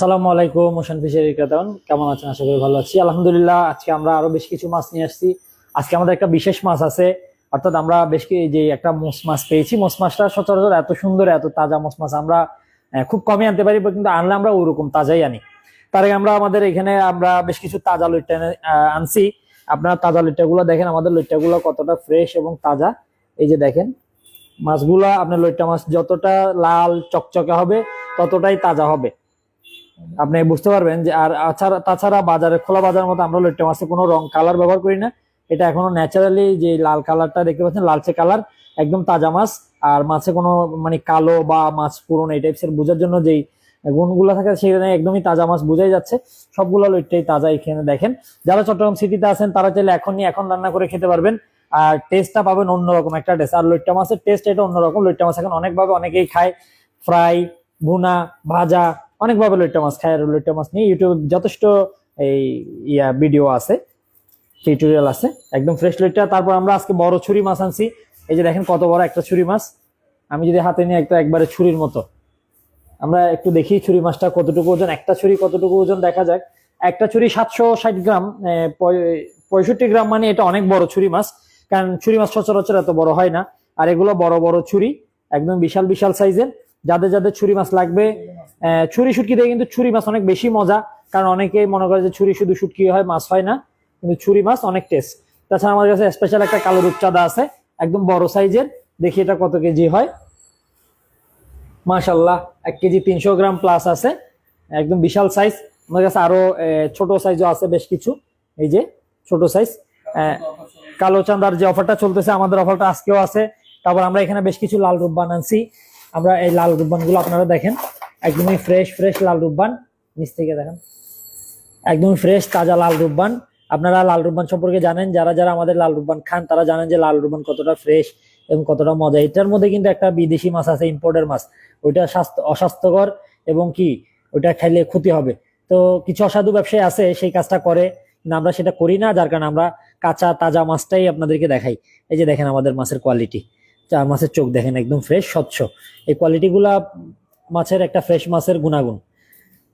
আসসালামু আলাইকুম motion fishery ক্রেতান কেমন আছেন? আশা করি ভালো আছি। আলহামদুলিল্লাহ, আজকে আমরা আরও বেশ কিছু মাছ নিয়ে আসছি। আজকে আমাদের একটা বিশেষ মাছ আছে। অর্থাৎ আমরা বেশ যে একটা মোস মাছ পেয়েছি মোস মাছটা সচরাচর এত সুন্দর, এত তাজা মোস মাছ আমরা খুব কমই আনতে পারি, কিন্তু আনলে আমরা ওরকম তাজাই আনি। তার আগে আমরা আমাদের এখানে আমরা বেশ কিছু তাজা লইট্টা আনছি। আপনারা তাজা লইট্টাগুলো দেখেন, আমাদের লইট্টাগুলো কতটা ফ্রেশ এবং তাজা। এই যে দেখেন, মাছগুলা, আপনার লইট্টা মাছ যতটা লাল চকচকে হবে, ততটাই তাজা হবে। আপনি বুঝতে পারবেন যে আর আছাড়া তাছাড়া বাজারে, খোলা বাজারের মতো আমরা লইট্টা মাছে কোনো রং কালার ব্যবহার করি না। এটা এখনও ন্যাচারালি যে লাল কালারটা দেখতে পাচ্ছেন, লালচে কালার একদম তাজা মাছ। আর মাছে কোনো মানে কালো বা মাছ পুরনো এই টাইপসের বোঝার জন্য যেই গুণগুলো থাকে, সেখানে একদমই তাজা মাছ বোঝাই যাচ্ছে। সবগুলো লইট্টাই তাজা এখানে দেখেন। যারা চট্টগ্রাম সিটিতে আছেন, তারা চাইলে এখনই, এখন রান্না করে খেতে পারবেন। আর টেস্টটা পাবেন অন্যরকম একটা টেস্ট আর লইট্টা মাছের টেস্ট এটা অন্যরকম। লইট্টা মাছ এখন অনেকভাবে অনেকেই খায়। ফ্রাই, ভুনা, ভাজা অনেকভাবে লইট্টা মাছ খায় লইট্টা মাছ নিয়ে ইউটিউবে যথেষ্ট এই ইয়া ভিডিও আছে টিউটোরিয়াল আছে, একদম ফ্রেশ লইট্টা। তারপর আমরা আজকে বড় ছুরি মাছ আনছি। এই যে দেখেন কত বড় একটা ছুরি মাছ। আমি যদি হাতে নিয়ে একটা একবারে ছুরির মতো, আমরা একটু দেখি ছুরি মাছটা কতটুকু ওজন, একটা ছুরি কতটুকু ওজন দেখা যাক। একটা ছুরি সাতশো ষাট গ্রাম পঁয়ষট্টি গ্রাম মানে এটা অনেক বড় ছুরি মাছ, কারণ ছুরি মাছ সচরাচর এত বড় হয় না। আর এগুলো বড় বড় ছুরি, একদম বিশাল বিশাল সাইজের যাদের যাদের ছুরি মাছ লাগবে ছুরি শুটকি দিয়ে কিন্তু ছুরি মাছ অনেক বেশি মজা, কারণ অনেকেই মনে করে যে ছুরি শুধু শুটকি হয়, মাছ হয় না, কিন্তু ছুরি মাছ অনেক টেস্ট তাছাড়া আমাদের কাছে স্পেশাল একটা কালো রূপচাঁদা আছে, একদম বড় সাইজের, দেখি এটা কত কেজি হয়। মাশাল্লাহ এক কেজি তিনশো গ্রাম প্লাস আছে, একদম বিশাল সাইজ আমাদের কাছে আরও ছোট সাইজও আছে বেশ কিছু, এই যে ছোট সাইজ কালো চাঁদার যে অফারটা চলতেছে, আমাদের অফারটা আজকেও আছে, তারপর আমরা এখানে বেশ কিছু লাল রূপবান আনছি আমরা এই লাল রূপবানগুলো আপনারা দেখেন, একদমই ফ্রেশ ফ্রেশ লাল রূপবান। নিচ থেকে দেখেন, একদমই ফ্রেশ তাজা লাল রূপবান। আপনারা লাল রূপবান সম্পর্কে জানেন, যারা যারা আমাদের লাল রূপবান খান, তারা জানেন যে লাল রূপবান কতটা ফ্রেশ এবং কতটা মজা। এটার মধ্যে কিন্তু একটা বিদেশি মাছ আছে ইম্পোর্টের মাছ। ওইটা স্বাস্থ্য, অস্বাস্থ্যকর এবং কি, ওইটা খাইলে ক্ষতি হবে। তো কিছু অসাধু ব্যবসায়ী আছে, সেই কাজটা করে, কিন্তু আমরা সেটা করি না, যার কারণে আমরা কাঁচা, তাজা মাছটাই আপনাদেরকে দেখাই। এই যে দেখেন আমাদের মাছের কোয়ালিটি মাছের চোখ দেখেন, একদম ফ্রেশ স্বচ্ছ। এই কোয়ালিটিগুলা মাছের একটা ফ্রেশ মাছের গুণাগুণ।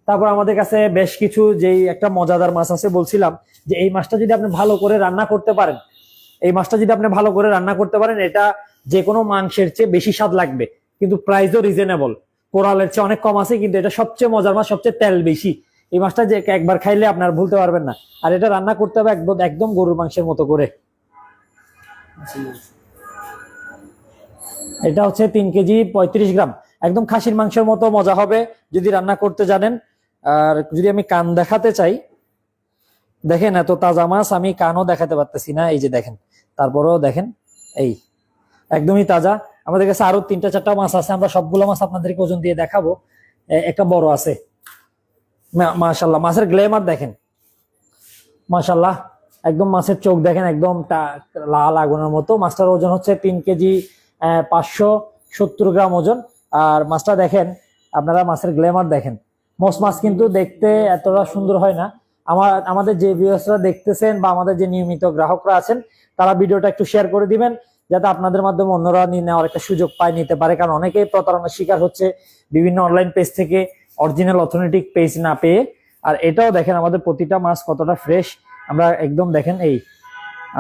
তারপর আমাদের কাছে বেশ কিছু যেই একটা মজাদার মাছ আছে, বলছিলাম যে এই মাছটা যদি আপনি ভালো করে রান্না করতে পারেন, এই মাছটা যদি আপনি ভালো করে রান্না করতে পারেন, এটা যে কোনো মাংসের চেয়ে বেশি স্বাদ লাগবে। কিন্তু প্রাইসও রিজনেবল কোরালের চেয়ে অনেক কম আছে, কিন্তু এটা সবচেয়ে মজার মাছ, সবচেয়ে তেল বেশি। এই মাছটা যে একবার খাইলে আপনার ভুলতে পারবেন না। আর এটা রান্না করতে হবে একদম একদম গরুর মাংসের মতো করে। এটা হচ্ছে তিন কেজি পঁয়ত্রিশ গ্রাম। একদম খাসির মাংসের মতো মজা হবে যদি রান্না করতে জানেন। আর যদি আমি কান দেখাতে চাই, দেখেন এত তাজা মাছ, আমি কানও দেখাতে পারতেছি না, এই যে দেখেন। তারপরেও দেখেন, এই একদমই তাজা। আমাদের কাছে আরও তিনটা চারটা মাছ আছে, আমরা সবগুলো মাছ আপনাদেরকে ওজন দিয়ে দেখাবো। একটা বড় আছে। মাশাল্লাহ মাছের গ্লেমার দেখেন। মাশাল্লাহ একদম মাছের চোখ দেখেন, একদম লাল আগুনের মতো। মাছটার ওজন হচ্ছে তিন কেজি পাঁচশো সত্তর গ্রাম ওজন। আর মাছটা দেখেন, আপনারা মাছের গ্লেমার দেখেন। মোস মাছ কিন্তু দেখতে এতটা সুন্দর হয় না। আমার, আমাদের যে ভিউয়ার্সরা দেখতেছেন বা আমাদের যে নিয়মিত গ্রাহকরা আছেন, তারা ভিডিওটা একটু শেয়ার করে দিবেন, যাতে আপনাদের মাধ্যমে অন্যরা নিয়ে নেওয়ার একটা সুযোগ পায়, নিতে পারে। কারণ অনেকেই প্রতারণার শিকার হচ্ছে বিভিন্ন অনলাইন পেজ থেকে অরিজিনাল অথেন্টিক পেজ না পেয়ে। আর এটাও দেখেন, আমাদের প্রতিটা মাছ কতটা ফ্রেশ আমরা একদম দেখেন এই,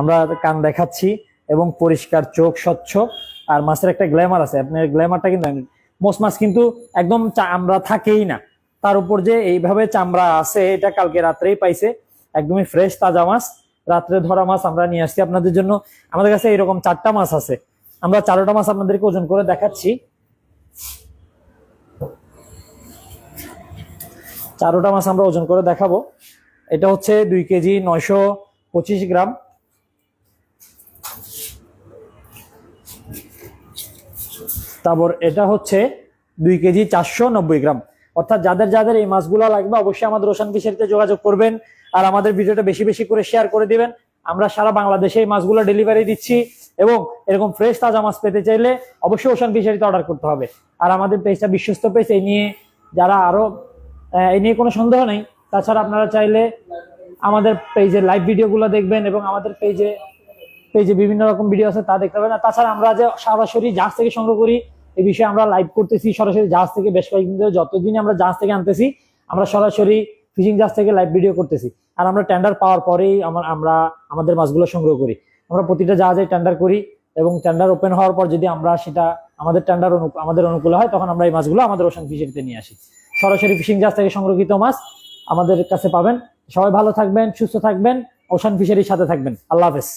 আমরা কান দেখাচ্ছি এবং পরিষ্কার, চোখ স্বচ্ছ। আর মাছের একটা গ্ল্যামার আছে। আপনার গ্ল্যামারটা কিন্তু মোস মাছ কিন্তু একদম চামড়া থাকেই না। তার উপর যে এইভাবে চামড়া আছে, এটা কালকে রাত্রেই পাইছে। একদমই ফ্রেশ তাজা মাছ। রাত্রে ধরা মাছ আমরা নিয়ে আসছি আপনাদের জন্য। আমাদের কাছে এইরকম চারটা মাছ আছে। আমরা চারোটা মাছ আপনাদেরকে ওজন করে দেখাচ্ছি। চারোটা মাছ আমরা ওজন করে দেখাবো। এটা হচ্ছে দুই কেজি নয়শো পঁচিশ গ্রাম। তারপর এটা হচ্ছে দুই কেজি চারশো নব্বই গ্রাম। অর্থাৎ যাদের যাদের এই মাছগুলো লাগবে অবশ্যই আমাদের রোশন ফিশারিতে যোগাযোগ করবেন আর আমাদের ভিডিওটা বেশি বেশি করে শেয়ার করে দিবেন। আমরা সারা বাংলাদেশে এই মাছগুলো ডেলিভারি দিচ্ছি এবং এরকম ফ্রেশ তাজা মাছ পেতে চাইলে অবশ্যই ওশান ফিশারিতে অর্ডার করতে হবে। আর আমাদের পেজটা বিশ্বস্ত পেজ এই নিয়ে যারা আরও আহ, এই নিয়ে কোনো সন্দেহ নেই তাছাড়া আপনারা চাইলে আমাদের পেজে লাইভ ভিডিওগুলো দেখবেন এবং আমাদের পেজে পেজে বিভিন্ন রকম ভিডিও আছে তা দেখতে পাবেন। আর তাছাড়া আমরা যে সরাসরি জাহাজ থেকে সংগ্রহ করি এই বিষয়ে আমরা লাইভ করতেছি। সরাসরি জাহাজ থেকে বেশ কয়েকদিন ধরে যতদিন আমরা জাহাজ থেকে আনতেছি, আমরা সরাসরি ফিশিং জাহাজ থেকে লাইভ ভিডিও করতেছি। আর আমরা টেন্ডার পাওয়ার পরেই আমার আমাদের মাছগুলো সংগ্রহ করি। আমরা প্রতিটা জাহাজে টেন্ডার করি এবং টেন্ডার ওপেন হওয়ার পর যদি আমরা সেটা আমাদের টেন্ডার আমাদের অনুকূল হয়, তখন আমরা এই মাছগুলো আমাদের ওশান ফিশারিতে নিয়ে আসি। সরাসরি ফিশিং জাহাজ থেকে সংরক্ষিত মাছ আমাদের কাছে পাবেন। সবাই ভালো থাকবেন, সুস্থ থাকবেন ওশান ফিশারির সাথে থাকবেন। আল্লাহ হাফেজ।